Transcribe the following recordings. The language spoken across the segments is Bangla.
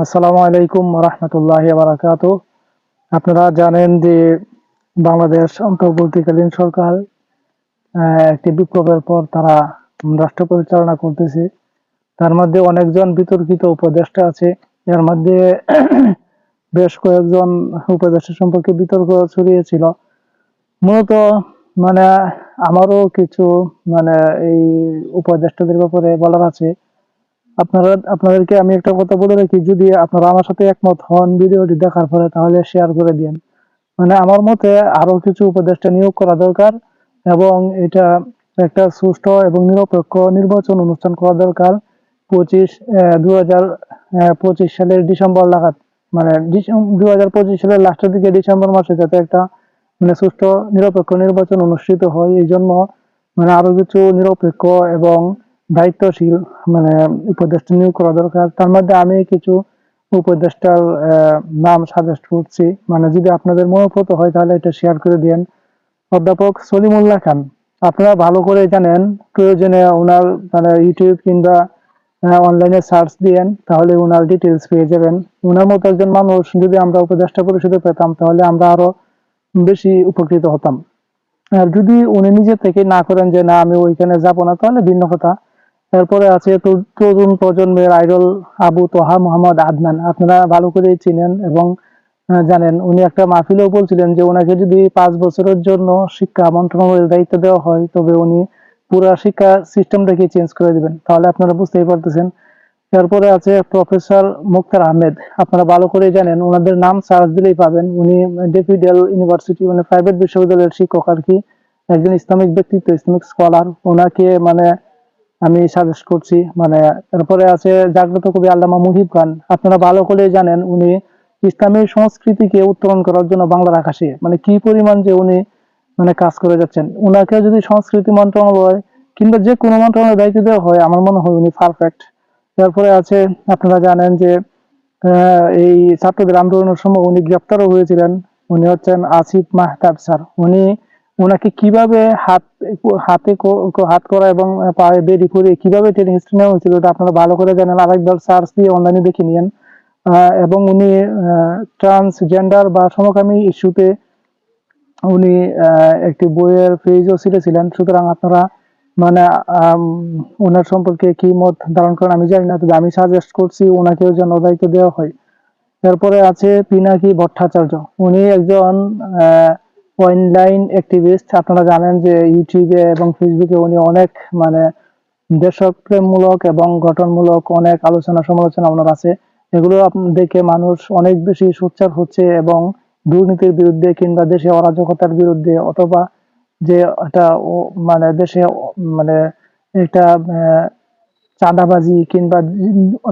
আসসালামু আলাইকুম রহমতুল্লাহ বারাকাত আপনারা জানেন যে বাংলাদেশ অন্তর্বর্তীকালীন সরকার একটি বিপ্লবের পর তারা রাষ্ট্র পরিচালনা করতেছে। তার মধ্যে অনেকজন বিতর্কিত উপদেষ্টা আছে। এর মধ্যে বেশ কয়েকজন উপদেষ্টা সম্পর্কে বিতর্ক ছড়িয়েছিল। মূলত মানে আমারও কিছু মানে এই উপদেষ্টাদের ব্যাপারে বলার আছে। আপনারা, আপনাদেরকে আমি একটা কথা বলে রাখি, যদি আপনারা আমার সাথে একমত হন ভিডিওটি দেখার পরে, তাহলে শেয়ার করে দিন মানে আমার মতে আরও কিছু উপদেষ্টা নিয়োগ করা দরকার এবং এটা একটা সুষ্ঠু এবং নিরপেক্ষ নির্বাচন অনুষ্ঠান করা দরকার পঁচিশ দু হাজার পঁচিশ সালের ডিসেম্বর লাগাত মানে দু হাজার পঁচিশ সালের লাস্টের দিকে ডিসেম্বর মাসে যাতে একটা মানে সুষ্ঠু, নিরপেক্ষ নির্বাচন অনুষ্ঠিত হয়, এই জন্য মানে আরও কিছু নিরপেক্ষ এবং দায়িত্বশীল মানে উপদেষ্টা নিয়োগ করা দরকার। তার মধ্যে আমি কিছু উপদেষ্টার নাম সাজেস্ট করছি। মানে যদি আপনাদের মনোভূত হয় তাহলে এটা শেয়ার করে দিন অধ্যাপক সলিমুল্লাহ খান, আপনারা ভালো করে জানেন, প্রয়োজনে ওনার মানে ইউটিউব কিংবা অনলাইনে সার্চ দিয়েন, তাহলে ওনার ডিটেলস পেয়ে যাবেন। ওনার মতো একজন মানুষ যদি আমরা উপদেষ্টা পরিষদে পেতাম, তাহলে আমরা আরও বেশি উপকৃত হতাম। আর যদি উনি নিজে থেকে না করেন যে, না, আমি ওইখানে যাব না, তাহলে ভিন্ন কথা। তারপরে আছে তরুণ প্রজন্মের আইডল আবু তোহা মোহাম্মদ আদনান। আপনারা ভালো করে চিনেন এবং জানেন, উনি একটা মাহফিলেও বলছিলেন যে ওনাকে যদি পাঁচ বছরের জন্য শিক্ষা মন্ত্রণালয়ের দায়িত্ব দেওয়া হয়, তবে উনি পুরা শিক্ষা সিস্টেমটাকে চেঞ্জ করে দিবেন। তাহলে আপনারা বুঝতেই পারতেছেন। তারপরে আছে প্রফেসর মুক্তার আহমেদ। আপনারা ভালো করে জানেন, ওনাদের নাম সার্চ দিলেই পাবেন। উনি ডেফিডেল ইউনিভার্সিটি মানে প্রাইভেট বিশ্ববিদ্যালয়ের শিক্ষক আর কি। একজন ইসলামিক ব্যক্তিত্ব, ইসলামিক স্কলার ওনাকে মানে আমি সাজেস্ট করছি মানে তারপরে আছে জাগ্রত কবি আল্লামা মুহিব খান। আপনারা ভালো করে জানেন উনি ইসলামী সংস্কৃতিকে উত্তরণ করার জন্য বাংলার আকাশে মানে কি পরিমাণ যে উনি মানে কাজ করে যাচ্ছেন। উনাকে যদি সংস্কৃতি মন্ত্রণালয় কিংবা যে কোনো মন্ত্রণালয়ের দায়িত্ব দেওয়া হয়, আমার মনে হয় উনি পারফেক্ট তারপরে আছে, আপনারা জানেন যে এই ছাত্রদের আন্দোলনের সময় উনি গ্রেপ্তারও হয়েছিলেন। উনি হচ্ছেন আসিফ মাহতাব স্যার। উনি ওনাকে কীভাবে হাত হাতে হাত করা এবং পায়ে বেরি করে কীভাবে ট্রেনিং হিস্ট্রি নেওয়া হয়েছিল এটা আপনারা ভালো করে জানেন। আরেকবার সার্চ দিয়ে অনলাইনে দেখে আহ, এবং উনি ট্রান্সজেন্ডার বা সমকামী ইস্যুতে উনি আহ, একটি বইয়ের পেজও ছিলেন সুতরাং আপনারা মানে ওনার সম্পর্কে কি মত ধারণ করেন আমি জানি না তবে আমি সাজেস্ট করছি ওনাকেও যেন দায়িত্ব দেওয়া হয়। তারপরে আছে পিনাকি ভট্টাচার্য। উনি একজন অনলাইন অ্যাক্টিভিস্ট আপনারা জানেন যে ইউটিউবে এবং ফেসবুকে উনি অনেক মানে দেশপ্রেমমূলক এবং গঠনমূলক অনেক আলোচনা সমালোচনা ওনার আছে। এগুলো দেখে মানুষ অনেক বেশি সোচ্চার হচ্ছে এবং দুর্নীতির বিরুদ্ধে কিংবা দেশে অরাজকতার বিরুদ্ধে অথবা যে একটা ও- মানে দেশে মানে একটা চাঁদাবাজি কিংবা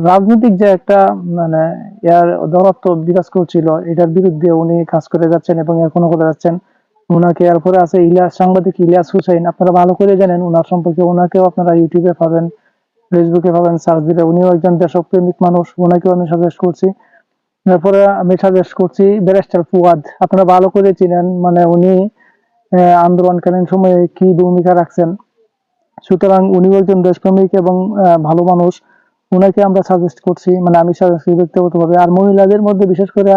রাজনৈতিক যে একটা মানে ইয়ার দরত্ব বিরাজ করছিল, এটার বিরুদ্ধে উনি কাজ করে যাচ্ছেন এবং এখনও করে যাচ্ছেন। ওনাকে এরপরে আছে ইলিয়াস সাংবাদিক ইলিয়াস হুসাইন। আপনারা ভালো করে জানেন, ওনার সম্পর্কে ওনাকেও আপনারা ইউটিউবে পাবেন, ফেসবুকে পাবেন, সার্চ দিলে। উনিও একজন দেশপ্রেমিক মানুষ, ওনাকেও আমি সাজেস্ট করছি। তারপরে আমি সাজেস্ট করছি ব্যারিস্টার ফুয়াদ। আপনারা ভালো করে চিনেন মানে উনি আন্দোলনকালীন সময়ে কি ভূমিকা রাখছেন। সুতরাং উনিও একজন দেশপ্রেমিক এবং ভালো মানুষ। ওনাকে আমরা সাজেস্ট করছি মানে আমি সাজেস্ট ব্যক্তিগতভাবে। আর মহিলাদের মধ্যে বিশেষ করে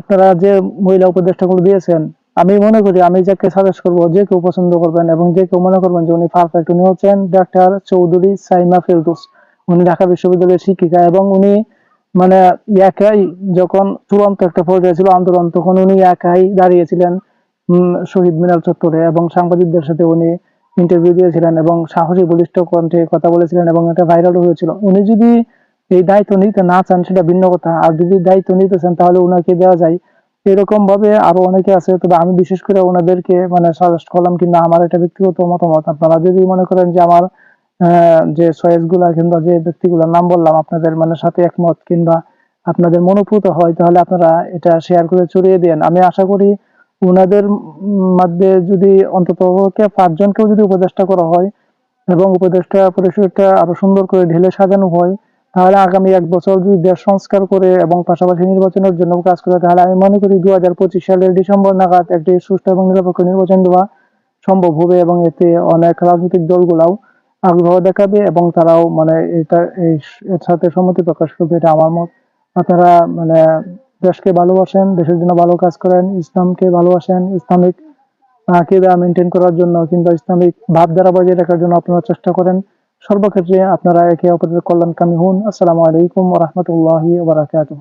আপনারা যে মহিলা উপদেষ্টাগুলো দিয়েছেন আমি মনে করি আমি যাকে সাজেস্ট করব, যে কেউ পছন্দ করবেন এবং যে কেউ মনে করবেন যে উনি পারফেক্ট উনি হচ্ছেন ডাক্তার চৌধুরী সাইমা ফেরদৌস। উনি ঢাকা বিশ্ববিদ্যালয়ের শিক্ষিকা এবং উনি মানে একাই যখন চূড়ান্ত একটা পর্যায়ে ছিল আন্দোলন, তখন উনি একাই দাঁড়িয়েছিলেন শহীদ মিনার চত্বরে এবং সাংবাদিকদের সাথে উনি ইন্টারভিউ দিয়েছিলেন এবং সাহসী বলিষ্ঠ কণ্ঠে কথা বলেছিলেন এবং এটা ভাইরালও হয়েছিল। উনি যদি এই দায়িত্ব নিতে না চান, সেটা ভিন্ন কথা। আর যদি দায়িত্ব নিতে চান, তাহলে উনাকে দেওয়া যায়। এরকম ভাবে আরও অনেকে আছে, তবে আমি বিশেষ করে ওনাদেরকে মানে সাজেস্ট করলাম কিংবা আমার এটা ব্যক্তিগত মতামত। আপনারা যদি মনে করেন যে আমার যে চয়েসগুলা কিংবা যে ব্যক্তিগুলোর নাম বললাম, আপনাদের মানে সাথে একমত কিংবা আপনাদের মনোভূত হয়, তাহলে আপনারা এটা শেয়ার করে ছড়িয়ে দেন। আমি আশা করি ওনাদের মধ্যে যদি অন্তত পাঁচজনকেও যদি উপদেষ্টা করা হয় এবং উপদেষ্টা পরিষদটা আরও সুন্দর করে ঢেলে সাজানো হয় তাহলে আগামী এক বছর যদি দেশ সংস্কার করে এবং পাশাপাশি নির্বাচনের জন্য কাজ করে, তাহলে আমি মনে করি দু হাজার পঁচিশ সালের ডিসেম্বর নাগাদ একটি সুস্থ এবং নিরপেক্ষ নির্বাচন দেওয়া সম্ভব হবে এবং এতে অনেক রাজনৈতিক দলগুলাও আগ্রহ দেখাবে এবং তারাও মানে এটা এর সাথে সম্মতি প্রকাশ করবে, এটা আমার মত। আপনারা মানে দেশকে ভালোবাসেন, দেশের জন্য ভালো কাজ করেন, ইসলামকে ভালোবাসেন, ইসলামিক আকিদা মেনটেন করার জন্য কিংবা ইসলামিক ভাবধারা বজায় রাখার জন্য আপনারা চেষ্টা করেন। সর্বক্ষেত্রে আপনারা একে অপরের কল্যাণকামী হন। আসসালামু আলাইকুম ওরহমতুল্লাহ বারাকাতুহ।